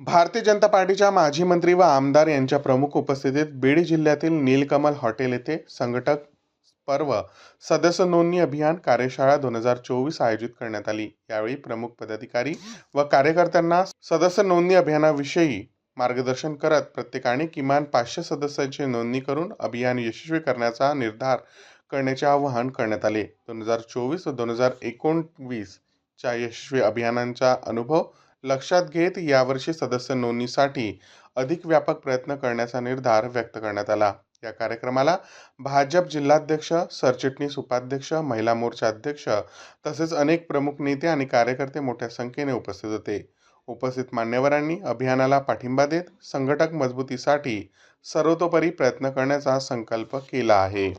भारतीय जनता पार्टीच्या माजी मंत्री व आमदार यांच्या प्रमुख उपस्थितीत बीड जिल्ह्यातील नीलकमल हॉटेल येथे संघटक पर्व सदस्य नोंदणी अभियान कार्यशाळा दोन हजार चोवीस आयोजित करण्यात आली. यावेळी प्रमुख पदाधिकारी व कार्यकर्त्यांना सदस्य नोंदणी अभियानाविषयी मार्गदर्शन करत प्रत्येकाने किमान पाचशे सदस्यांची नोंदणी करून अभियान यशस्वी करण्याचा निर्धार करण्याचे आवाहन करण्यात आले. दोन हजार चोवीस व दोन हजार एकोणवीसच्या यशस्वी अभियानांचा अनुभव लक्षात घेत यावर्षी सदस्य नोंदणीसाठी अधिक व्यापक प्रयत्न करण्याचा निर्धार व्यक्त करण्यात आला. या कार्यक्रमाला भाजप जिल्हाध्यक्ष सरचिटणीस उपाध्यक्ष महिला मोर्चा अध्यक्ष तसेच अनेक प्रमुख नेते आणि कार्यकर्ते मोठ्या संख्येने उपस्थित होते. उपस्थित मान्यवरांनी अभियानाला पाठिंबा देत संघटक मजबूतीसाठी सर्वतोपरी प्रयत्न करण्याचा संकल्प केला आहे.